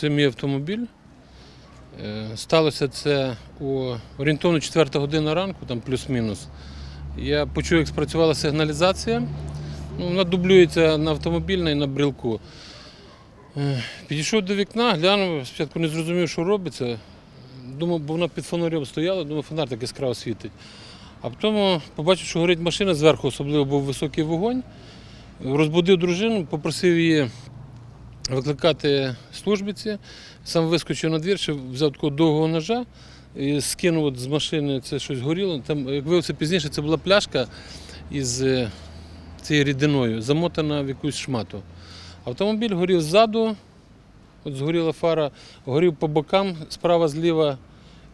Це мій автомобіль. Е, Сталося це у орієнтовно 4 година ранку, там плюс-мінус. Я почув, як спрацювала сигналізація. Ну, вона дублюється на автомобільній на брілку. Е, Підійшов до вікна, глянув, спочатку не зрозумів, що робиться. Думав, бо вона під фонарем стояла, думав, фонар так яскраво світить. А потім побачив, що горить машина зверху, особливо був високий вогонь. Розбудив дружину, попросив її викликати службиці. Сам вискочив на двір, взяв такого довгого ножа і скинув от з машини це щось горіло. Там, як виявилося пізніше, це була пляшка із е, цією рідиною, замотана в якусь шмату. Автомобіль горів ззаду, от згоріла фара, горів по бокам, справа, зліва,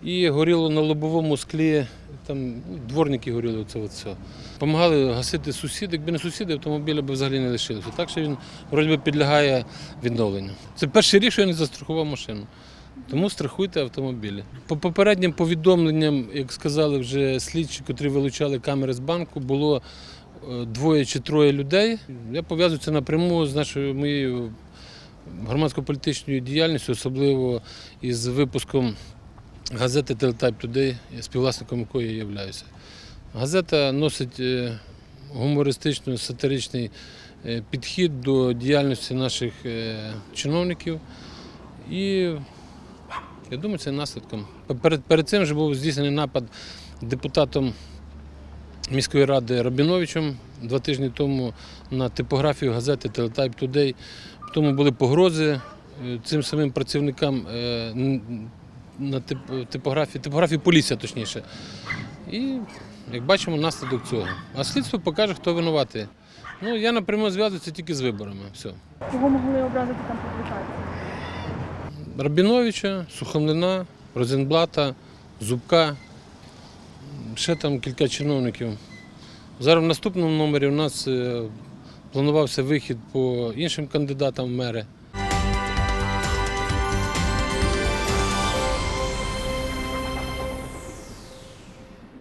і горіло на лобовому склі, там ну, дворники горіли, це все. Помагали гасити сусіди. Якби не сусіди, автомобіля б взагалі не лишилося. Так що він вроді підлягає відновленню. Це перший рік, що я не застрахував машину. Тому страхуйте автомобілі. По попереднім повідомленням, як сказали вже слідчі, котрі вилучали камери з банку, було е, двоє чи троє людей. Я пов'язую це напряму з нашою моєю громадсько-політичною діяльністю, особливо із випуском газети Teletype Today, співвласником якої я являюся. Газета носить е, гумористично сатиричний е, підхід до діяльності наших е, чиновників. І я думаю, це наслідком. Перед, перед цим вже був здійснений напад депутатом міської ради Рабіновичем два тижні тому на типографію газети Teletype Today. Тому були погрози цим самим працівникам на тип- типографії, типографії поліція, точніше. І, як бачимо, наслідок цього. А слідство покаже, хто винуватий. Ну, я напряму зв'язуюся тільки з виборами. Все. Кого могли образити там публікації? Рабіновича, Сухомлина, Розенблата, Зубка, ще там кілька чиновників. Зараз в наступному номері у нас е, планувався вихід по іншим кандидатам в мери.